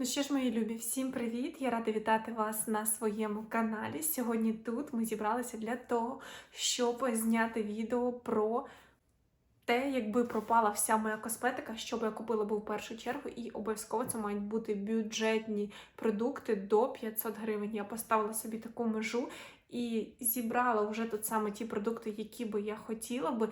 Ну що ж, мої любі, всім привіт! Я рада вітати вас на своєму каналі. Сьогодні тут ми зібралися для того, щоб зняти відео про те, якби пропала вся моя косметика, що би я купила би в першу чергу, і обов'язково це мають бути бюджетні продукти до 500 гривень. Я поставила собі таку межу і зібрала вже тут саме ті продукти, які би я хотіла би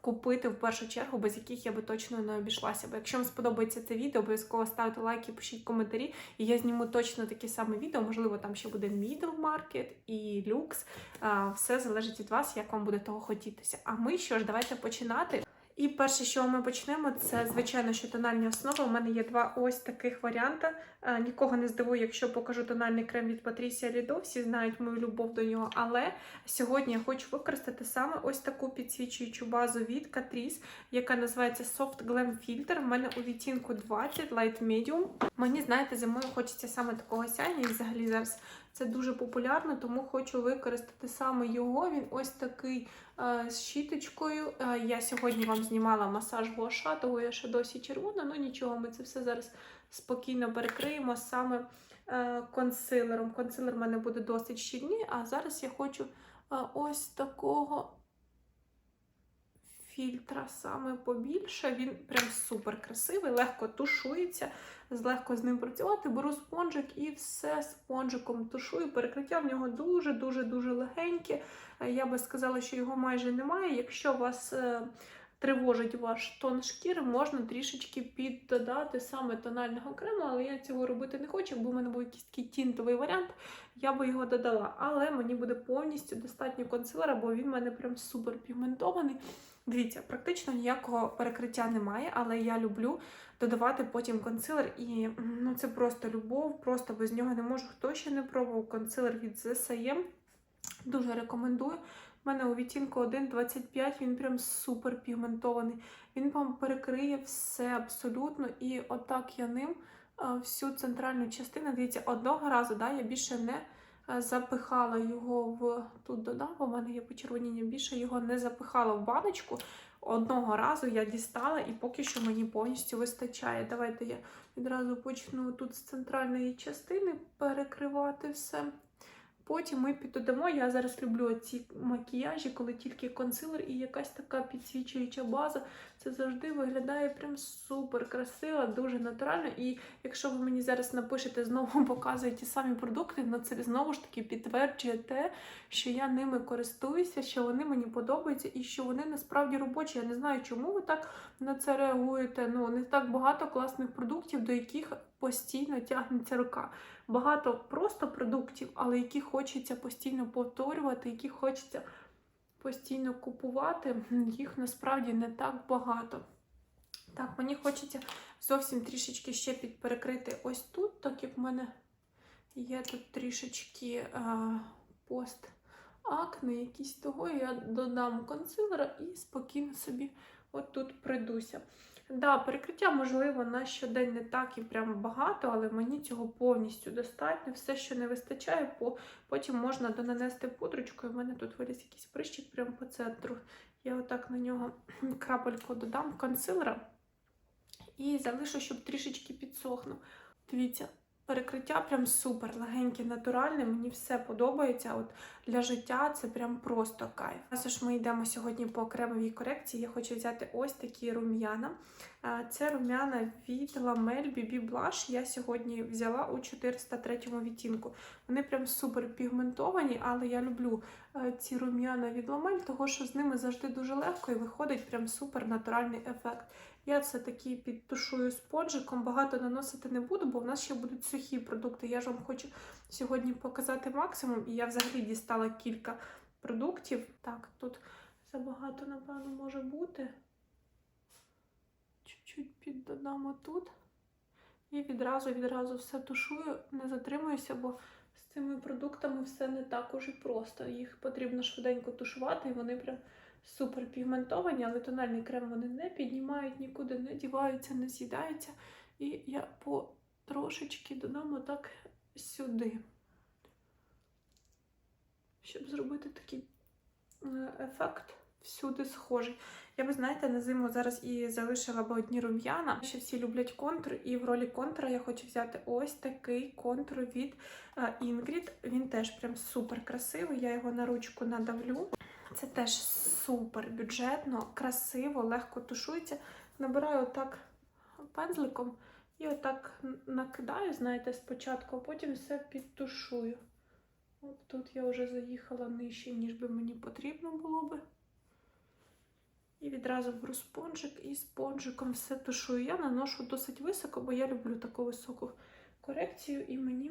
купити в першу чергу, без яких я би точно не обійшлася. Бо якщо вам сподобається це відео, обов'язково ставте лайки, пишіть коментарі, і я зніму точно таке саме відео. Можливо, там ще буде middle market і люкс. Все залежить від вас, як вам буде того хотітися. А ми що ж, давайте починати. І перше, що ми почнемо, це звичайно, що тональні основи. У мене є два ось таких варіанти. Е, Нікого не здивую, якщо покажу тональний крем від Patricia Lido. Всі знають мою любов до нього. Але сьогодні я хочу використати саме ось таку підсвічуючу базу від Catrice, яка називається Soft Glam Filter. У мене у відтінку 20 Light Medium. Мені, знаєте, зимою хочеться саме такого сяйня, і взагалі зараз це дуже популярно, тому хочу використати саме його. Він ось такий е, з щіточкою. Е, я сьогодні вам знімала масаж гуаша, того я ще досі червона, ну нічого, ми це все зараз спокійно перекриємо саме е, консилером. Консилер в мене буде досить щільний, а зараз я хочу е, ось такого фільтра саме побільше. Він прям супер красивий, легко тушується, легко з ним працювати. Беру спонжик і все спонжиком тушую. Перекриття в нього дуже-дуже-дуже легеньке. Е, Я би сказала, що його майже немає. Якщо вас е, тривожить ваш тон шкіри, можна трішечки піддодати саме тонального крему, але я цього робити не хочу, бо в мене був якийсь такий тінтовий варіант, я би його додала. Але мені буде повністю достатньо консилера, бо він в мене прям супер пігментований. Дивіться, практично ніякого перекриття немає, але я люблю додавати потім консилер. І ну, це просто любов, просто без нього не можу. Хто ще не пробував консилер від ZSM, дуже рекомендую. У мене у відтінку 1,25 він прям супер пігментований. Він вам перекриє все абсолютно. І отак я ним всю центральну частину. Дивіться, одного разу да, я більше не запихала його в тут додам, бо в мене є почервоніння, більше його не запихала в баночку. Одного разу я дістала, і поки що мені повністю вистачає. Давайте я відразу почну тут з центральної частини перекривати все. Потім ми піддодамо. Я зараз люблю ці макіяжі, коли тільки консилер і якась така підсвічуюча база. Це завжди виглядає прям супер красиво, дуже натурально. І якщо ви мені зараз напишете, знову показує ті самі продукти, ну це знову ж таки підтверджує те, що я ними користуюся, що вони мені подобаються і що вони насправді робочі. Я не знаю, чому ви так на це реагуєте. Ну, не так багато класних продуктів, до яких постійно тягнеться рука. Багато просто продуктів, але які хочеться постійно повторювати, які хочеться постійно купувати, їх насправді не так багато. Так, мені хочеться зовсім трішечки ще підперекрити ось тут, так як в мене є тут трішечки а, пост акне, якісь того, я додам консилера і спокійно собі от тут прийдуся. Да, перекриття, можливо, на щодень не так і прям багато, але мені цього повністю достатньо. Все, що не вистачає, потім можна донанести пудрочкою. У мене тут виліз якийсь прищик прямо по центру. Я отак на нього крапельку додам консилера і залишу, щоб трішечки підсохнув. Дивіться, перекриття прям супер легеньке, натуральне. Мені все подобається. От Для життя це прям просто кайф. Раз ж ми йдемо сьогодні по кремовій корекції. Я хочу взяти ось такі рум'яна. Це рум'яна від Lamel BB Blush. Я сьогодні взяла у 403 відтінку. Вони прям супер пігментовані, але я люблю ці рум'яна від Lamel, тому що з ними завжди дуже легко і виходить прям супер натуральний ефект. Я це таки підтушую спонжиком, багато наносити не буду, бо в нас ще будуть сухі продукти. Я ж вам хочу сьогодні показати максимум, і я взагалі дістала кілька продуктів. Так, тут забагато, напевно, може бути. Чуть-чуть піддодамо тут. І відразу відразу все тушую, не затримуюся, бо з цими продуктами все не так уже просто. Їх потрібно швиденько тушувати, і вони прям супер пігментовані, але тональний крем вони не піднімають, нікуди не діваються, не з'їдаються. І я потрошечки додам отак сюди, щоб зробити такий е, ефект всюди схожий. Я би, знаєте, на зиму зараз і залишила б одні рум'яна. Ще всі люблять контур, і в ролі контура я хочу взяти ось такий контур від е, Ingrid. Він теж прям супер красивий. Я його на ручку надавлю. Це теж супер бюджетно, красиво, легко тушується. Набираю отак пензликом і отак накидаю, знаєте, спочатку, а потім все підтушую. От тут я вже заїхала нижче, ніж би мені потрібно було би. І відразу беру спонжик і спонжиком все тушую. Я наношу досить високо, бо я люблю таку високу корекцію і мені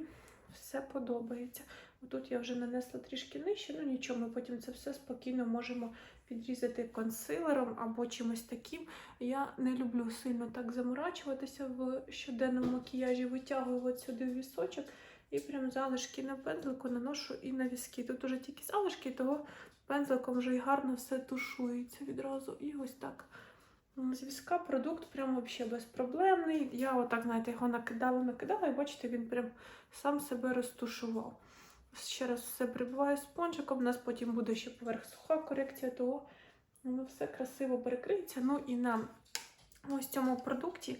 все подобається. Тут я вже нанесла трішки нижче, ну нічого, ми потім це все спокійно можемо підрізати консилером або чимось таким. Я не люблю сильно так заморачуватися в щоденному макіяжі, витягую от сюди вісочок і прям залишки на пензлику наношу і на візки. Тут уже тільки залишки, того пензликом вже і гарно все тушується відразу. І ось так. З візка продукт прям взагалі безпроблемний. Я отак, знаєте, його накидала, накидала, і бачите, він прям сам себе розтушував. Ще раз все прибиваю спонжиком, у нас потім буде ще поверх суха корекція, того воно все красиво перекриється. Ну і на ось цьому продукті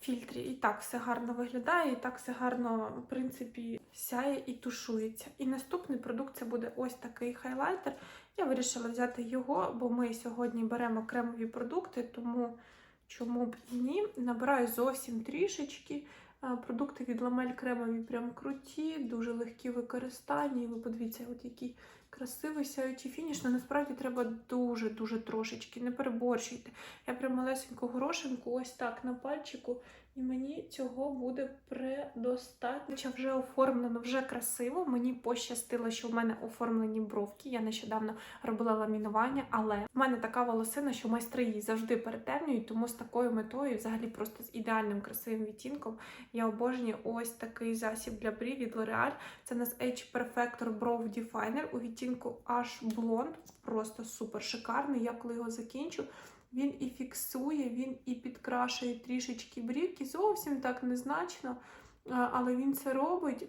фільтрі і так все гарно виглядає, і так все гарно, в принципі, сяє і тушується. І наступний продукт це буде ось такий хайлайтер. Я вирішила взяти його, бо ми сьогодні беремо кремові продукти, тому чому б і ні. Набираю зовсім трішечки. Продукти від Ламель кремові прям круті, дуже легкі в використанні. Ви подивіться, от який красивий сяючий фініш. Але насправді треба дуже-дуже трошечки, не переборщуйте. Я прям малесеньку горошинку, ось так на пальчику, і мені цього буде предостатньо. Хоча Вже оформлено, вже красиво. Мені пощастило, що в мене оформлені бровки. Я нещодавно робила ламінування, але в мене така волосина, що майстри її завжди перетемнюють, тому з такою метою, взагалі просто з ідеальним красивим відтінком, я обожнюю ось такий засіб для брів від L'Oreal. Це у нас H Perfector Brow Definer у відтінку Аж Blonde. Просто супер шикарний. Я коли його закінчу, він і фіксує, він і підкрашує трішечки брівки. Зовсім так незначно, але він це робить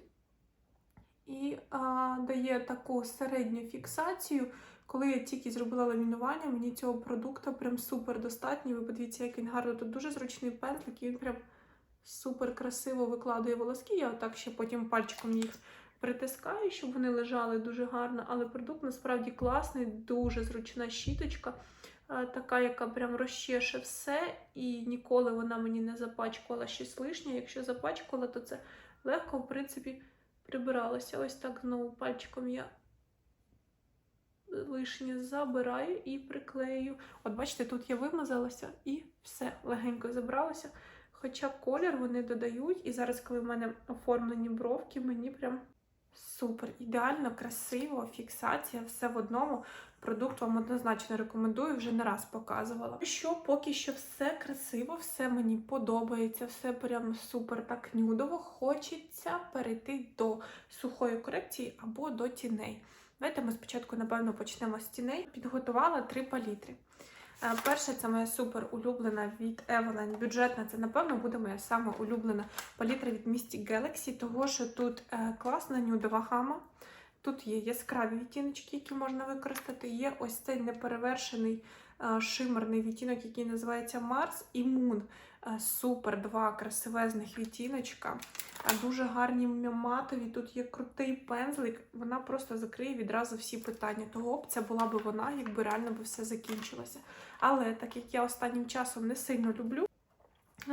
і а, дає таку середню фіксацію. Коли я тільки зробила ламінування, мені цього продукту прям супер достатньо. Ви подивіться, як він гарно. Тут дуже зручний пензлик, і він прям супер красиво викладує волоски. Я отак ще потім пальчиком їх притискаю, щоб вони лежали дуже гарно. Але продукт насправді класний, дуже зручна щіточка, така, яка прям розчеше все, і ніколи вона мені не запачкувала щось лишнє. Якщо запачкувала, то це легко, в принципі, прибиралося. Ось так знову пальчиком я лишнє забираю і приклею. От бачите, тут я вимазалася і все легенько забралося. Хоча колір вони додають, і зараз, коли в мене оформлені бровки, мені прям супер, ідеально, красиво, фіксація, все в одному. Продукт вам однозначно рекомендую, вже не раз показувала. Що поки що все красиво, все мені подобається, все прям супер так нюдово. Хочеться перейти до сухої корекції або до тіней. Давайте ми спочатку, напевно, почнемо з тіней. Підготувала три палітри. Е, Перша це моя супер улюблена від Evelyn. Бюджетна це, напевно, буде моя сама улюблена палітра від Mystic Galaxy, того що тут е, класна нюдова гама. Тут є яскраві відтіночки, які можна використати. Є ось цей неперевершений е, шимерний відтінок, який називається Mars і Moon. Е, Супер, два красивезних відтіночка. А дуже гарні матові. Тут є крутий пензлик. Вона просто закриє відразу всі питання. Того б це була би вона, якби реально би все закінчилося. Але так як я останнім часом не сильно люблю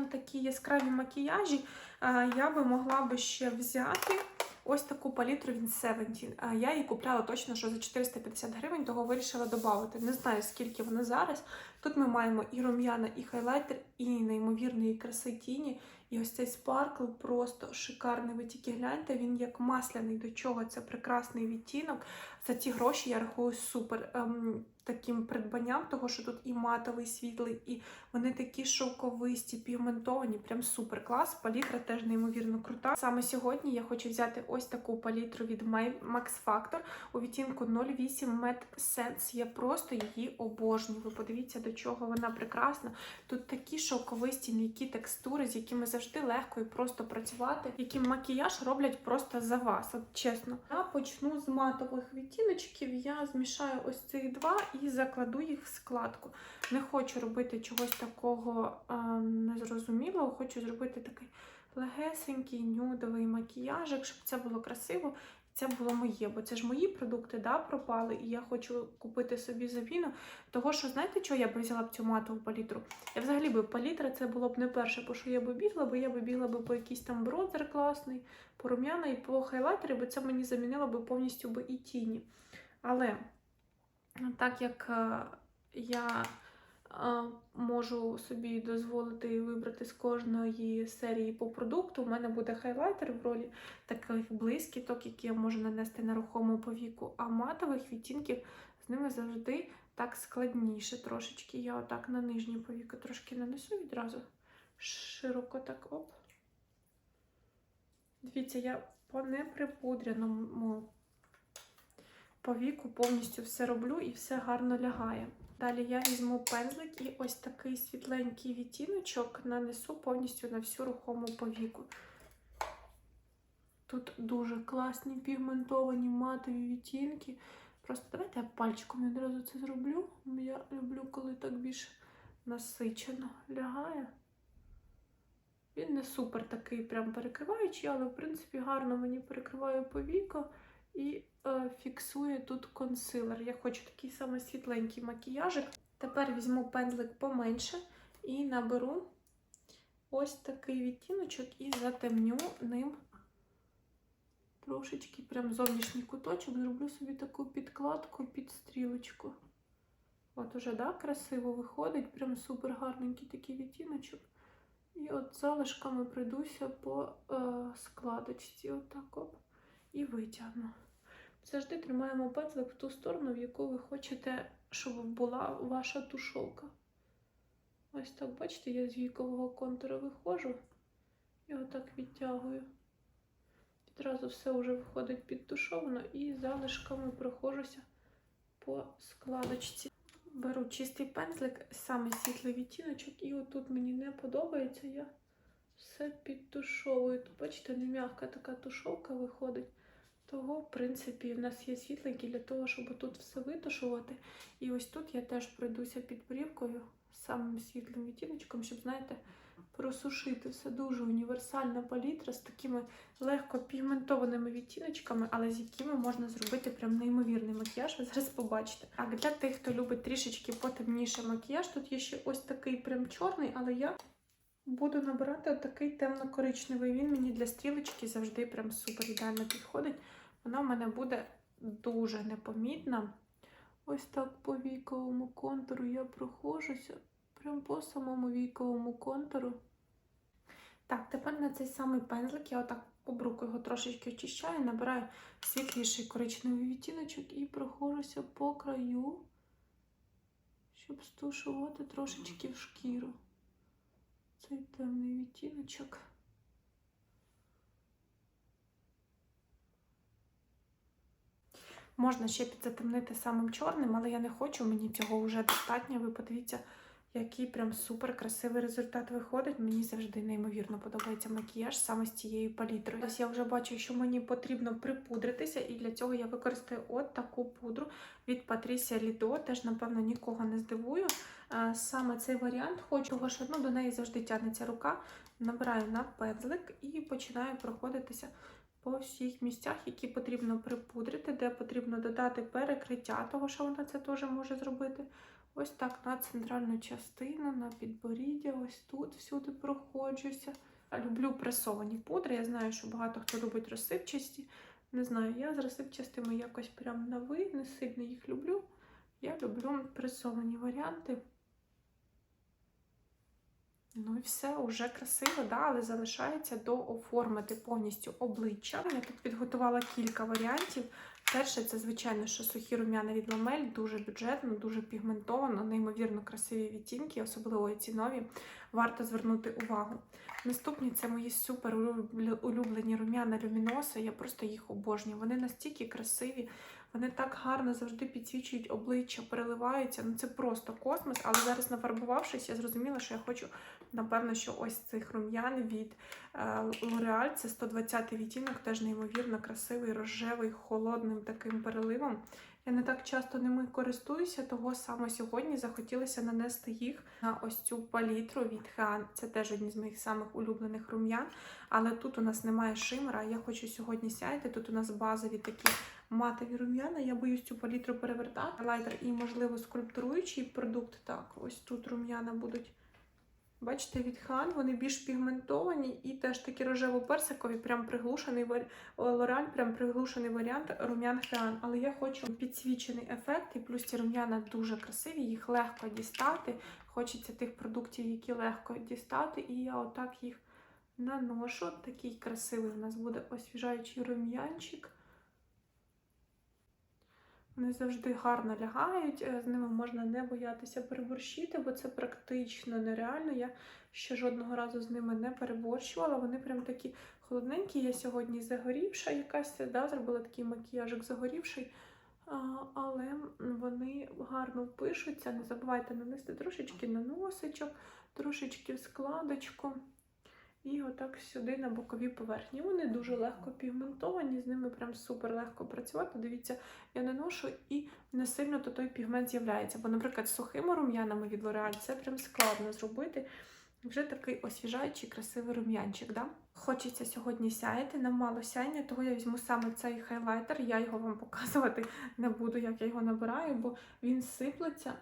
такі яскраві макіяжі, е, я би могла би ще взяти. Ось таку палітру від 17. А Я її купляла точно що за 450 гривень, того вирішила додати. Не знаю, скільки вона зараз. Тут ми маємо і рум'яна, і хайлайтер, і неймовірної краси тіні. І ось цей спаркл просто шикарний. Ви тільки гляньте, він як масляний. До чого це прекрасний відтінок. За ці гроші я рахую супер ем, таким придбанням, того що тут і матовий світлий, і вони такі шовковисті, пігментовані, прям супер клас. Палітра теж неймовірно крута. Саме сьогодні я хочу взяти ось таку палітру від Max Factor у відтінку 08 Matte Sense. Я просто її обожнюю. Ви подивіться, до чого вона прекрасна. Тут такі шовковисті, м'які текстури, з якими завжди легко і просто працювати, які макіяж роблять просто за вас. От чесно. Я почну з матових відтіночків. Я змішаю ось цих два і закладу їх в складку. Не хочу робити чогось такого а, незрозумілого, хочу зробити такий легесенький нюдовий макіяжик, щоб це було красиво. Це було моє, бо це ж мої продукти да, пропали, і я хочу купити собі заміну. Того, що знаєте, що я б взяла б цю матову палітру? Я взагалі би палітра це було б не перше, по що я би бігла, бо я би бігла би по якийсь там бронзер класний, по рум'яна і по хайлайтері, бо це мені замінило би повністю би і тіні. Але так як е, я можу собі дозволити вибрати з кожної серії по продукту, у мене буде хайлайтер в ролі таких блискіток, які я можу нанести на рухому повіку, а матових відтінків з ними завжди так складніше трошечки. Я отак на нижнє повіко трошки нанесу відразу. Широко так оп. Дивіться, я по неприпудряному повіку повністю все роблю і все гарно лягає. Далі я візьму пензлик і ось такий світленький відтіночок нанесу повністю на всю рухому повіку. Тут дуже класні пігментовані матові відтінки. Просто давайте я пальчиком відразу це зроблю. Я люблю, коли так більш насичено лягає. Він не супер такий прям перекриваючий, але в принципі гарно мені перекриває повіко і фіксує тут консилер. Я хочу такий самий світленький макіяжик. Тепер візьму пензлик поменше і наберу ось такий відтіночок і затемню ним трошечки прям зовнішній куточок. Зроблю собі таку підкладку під стрілочку. От уже, да, красиво виходить, прям супер гарненький такий відтіночок. І от залишками пройдуся по е, складочці. Отак оп. І витягну. Завжди тримаємо пензлик в ту сторону, в яку ви хочете, щоб була ваша тушовка. Ось так, бачите, я з вікового контуру виходжу і отак відтягую. Відразу все вже виходить підтушовано і залишками проходжуся по складочці. Беру чистий пензлик, саме світлий відтіночок, і отут мені не подобається, я все підтушовую. Тут, бачите, не м'яка така тушовка виходить. Того, в принципі, в нас є світленький для того, щоб тут все витушувати. І ось тут я теж пройдуся під брівкою самим світлим відтіночком, щоб, знаєте, просушити все дуже універсальна палітра з такими легко пігментованими відтіночками, але з якими можна зробити прям неймовірний макіяж. Ви зараз побачите. А для тих, хто любить трішечки потемніший макіяж, тут є ще ось такий прям чорний, але я буду набирати отакий темно-коричневий. Він мені для стрілочки завжди прям супер ідеально підходить. Вона в мене буде дуже непомітна. Ось так по віковому контуру я проходжуся. Прям по самому віковому контуру. Так, тепер на цей самий пензлик я отак обруку його трошечки очищаю, набираю світліший коричневий відтіночок і проходжуся по краю, щоб стушувати трошечки в шкіру. Цей темний відтіночок. Можна ще підзатемнити самим чорним, але я не хочу, мені цього вже достатньо. Ви подивіться, який прям супер красивий результат виходить. Мені завжди неймовірно подобається макіяж саме з цією палітрою. Ось я вже бачу, що мені потрібно припудритися, і для цього я використаю от таку пудру від Patricia Lido. Теж, напевно, нікого не здивую. Саме цей варіант хочу, тому що ну, до неї завжди тягнеться рука. Набираю на пензлик і починаю проходитися по всіх місцях, які потрібно припудрити, де потрібно додати перекриття, того що вона це теж може зробити. Ось так на центральну частину, на підборіддя, ось тут всюди проходжуся. Люблю пресовані пудри. Я знаю, що багато хто любить розсипчасті. Не знаю, я з розсипчастими якось прям на ви, не сильно їх люблю. Я люблю пресовані варіанти. Ну і все, вже красиво, да, але залишається дооформити повністю обличчя. Я тут підготувала кілька варіантів. Перше, це, звичайно, що сухі рум'яна від ламель, дуже бюджетно, дуже пігментовано, неймовірно красиві відтінки, особливо ці нові. Варто звернути увагу. Наступні це мої супер улюблені рум'яна люміноса. Я просто їх обожнюю. Вони настільки красиві, вони так гарно завжди підсвічують обличчя, переливаються. Ну це просто космос. Але зараз нафарбувавшись, я зрозуміла, що я хочу, напевно, що ось цих рум'ян від е, L'Oreal. Це 120-й відтінок, теж неймовірно красивий, рожевий, холодним таким переливом. Я не так часто ними користуюся, того саме сьогодні захотілося нанести їх на ось цю палітру від Хан. Це теж одні з моїх самих улюблених рум'ян. Але тут у нас немає шимера. Я хочу сьогодні сяйти. Тут у нас базові такі матові рум'яна. Я боюсь цю палітру перевертати. Лайтер і, можливо, скульптуруючий продукт. Так, ось тут рум'яна будуть. Бачите, від Хан вони більш пігментовані і теж такі рожево-персикові, прям приглушений варі... Лореаль, прям приглушений варіант рум'ян Хан. Але я хочу підсвічений ефект, і плюс ці рум'яна дуже красиві, їх легко дістати. Хочеться тих продуктів, які легко дістати, і я отак їх наношу. Такий красивий у нас буде освіжаючий рум'янчик. Вони завжди гарно лягають, е, з ними можна не боятися переборщити, бо це практично нереально. Я ще жодного разу з ними не переборщувала. Вони прям такі холодненькі. Я сьогодні загорівша якась, да, зробила такий макіяжик загорівший. Але вони гарно пишуться. Не забувайте нанести трошечки на носичок, трошечки в складочку. І отак сюди на бокові поверхні. Вони дуже легко пігментовані, з ними прям супер легко працювати. Дивіться, я наношу і не сильно то той пігмент з'являється. Бо, наприклад, з сухими рум'янами від L'Oreal це прям складно зробити. Вже такий освіжаючий, красивий рум'янчик. Да? Хочеться сьогодні сяяти, нам мало сяйня, того я візьму саме цей хайлайтер. Я його вам показувати не буду, як я його набираю, бо він сиплеться.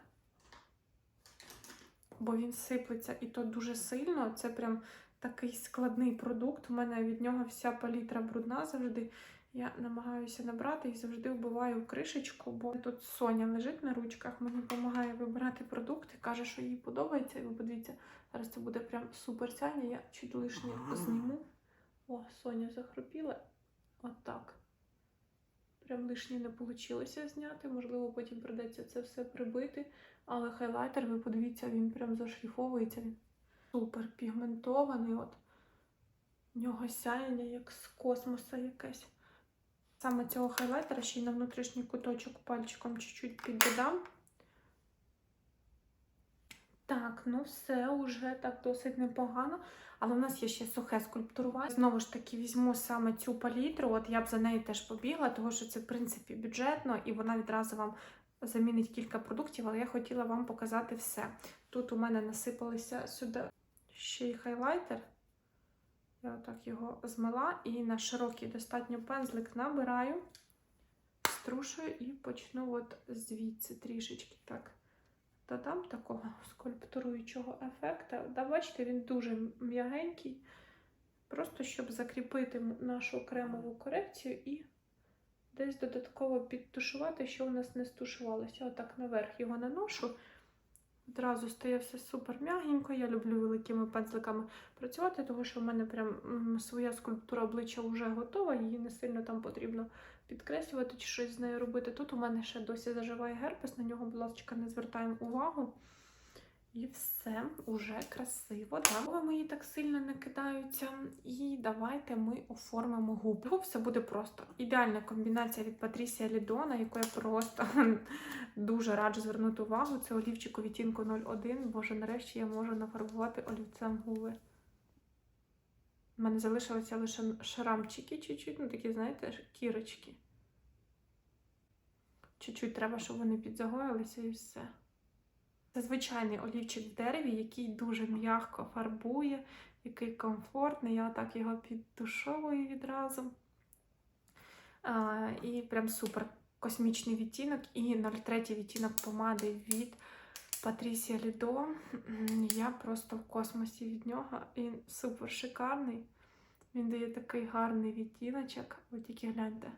Бо він сиплеться і то дуже сильно. Це прям такий складний продукт. У мене від нього вся палітра брудна завжди. Я намагаюся набрати і завжди вбиваю кришечку, бо тут Соня лежить на ручках, мені допомагає вибирати продукти, каже, що їй подобається. І ви подивіться, зараз це буде прям супер сяйня. Я чуть лишнє зніму. О, Соня захропіла. Отак. Прям лишнє не вийшло зняти. Можливо, потім придеться це все прибити. Але хайлайтер, ви подивіться, він прям зашліфовується. Супер пігментований. От. В нього сяєння як з космоса якесь. Саме цього хайлайтера ще й на внутрішній куточок пальчиком чуть-чуть піддодам. Так, ну все, уже так досить непогано. Але в нас є ще сухе скульптурування. Знову ж таки, візьму саме цю палітру. От я б за нею теж побігла, тому що це, в принципі, бюджетно, і вона відразу вам замінить кілька продуктів, але я хотіла вам показати все. Тут у мене насипалися сюди ще й хайлайтер. Я отак його змила і на широкий достатньо пензлик набираю, струшую і почну от звідси трішечки так. Додам такого скульптуруючого ефекту. Да, бачите, він дуже м'ягенький. Просто щоб закріпити нашу кремову корекцію і десь додатково підтушувати, що у нас не стушувалося. Отак наверх його наношу. Одразу стає все супер м'ягенько. Я люблю великими пензликами працювати, тому що в мене прям своя скульптура обличчя вже готова, її не сильно там потрібно підкреслювати чи щось з нею робити. Тут у мене ще досі заживає герпес, на нього, будь ласка, не звертаємо увагу. І все уже красиво. Да? мої так сильно не кидаються. І давайте ми оформимо губи. Губ все буде просто. Ідеальна комбінація від Патрісія Лідона, яку я просто дуже раджу звернути увагу. Це олівчик у відтінку 01. Боже, нарешті я можу нафарбувати олівцем губи. У мене залишилися лише шрамчики чуть-чуть, ну такі, знаєте, кірочки. Чуть-чуть треба, щоб вони підзагоїлися і все. Це звичайний олівчик в дереві, який дуже м'яко фарбує, який комфортний. Я так його підтушовую відразу. А, і прям супер космічний відтінок. І 03 відтінок помади від Патрісія Лідо. Я просто в космосі від нього. Він супер шикарний. Він дає такий гарний відтіночок. Ви тільки гляньте.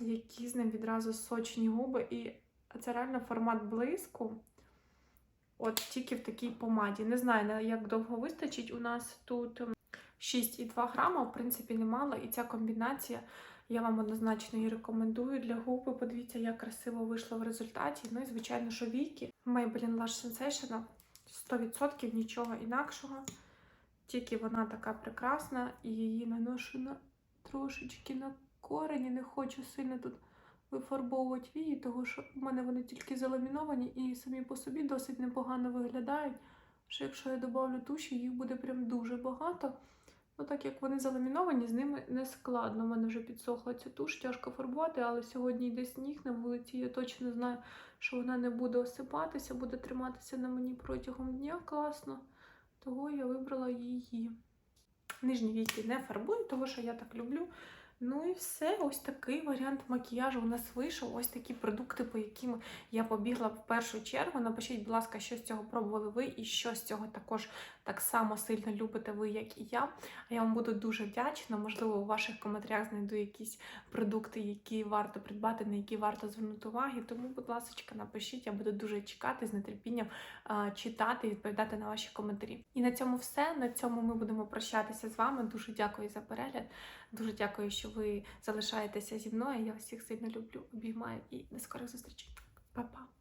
Які з ним відразу сочні губи. І це реально формат блиску. От тільки в такій помаді. Не знаю, як довго вистачить. У нас тут 6,2 грама, в принципі, немало. І ця комбінація Я вам однозначно її рекомендую для губи. Подивіться, як красиво вийшло в результаті. Ну і звичайно, що віки. Maybelline Lash Sensation 100% нічого інакшого. Тільки вона така прекрасна і її наношу на трошечки на корені. Не хочу сильно тут вифарбовувати вії, тому що в мене вони тільки заламіновані і самі по собі досить непогано виглядають. Що якщо я додавлю туші, їх буде прям дуже багато. Ну, так як вони заламіновані, з ними не складно. У мене вже підсохла ця туш, тяжко фарбувати, але сьогодні йде сніг на вулиці. Я точно знаю, що вона не буде осипатися, буде триматися на мені протягом дня класно. Того я вибрала її. Нижні віки не фарбую, тому що я так люблю. Ну і все, ось такий варіант макіяжу у нас вийшов. Ось такі продукти, по яким я побігла в першу чергу. Напишіть, будь ласка, що з цього пробували ви, і що з цього також так само сильно любите ви, як і я. А я вам буду дуже вдячна. Можливо, у ваших коментарях знайду якісь продукти, які варто придбати, на які варто звернути уваги. Тому, будь ласка, напишіть, я буду дуже чекати з нетерпінням читати і відповідати на ваші коментарі. І на цьому все. На цьому ми будемо прощатися з вами. Дуже дякую за перегляд. Дуже дякую, що ви залишаєтеся зі мною. Я всіх сильно люблю, обіймаю і до скорих зустрічей. Па-па!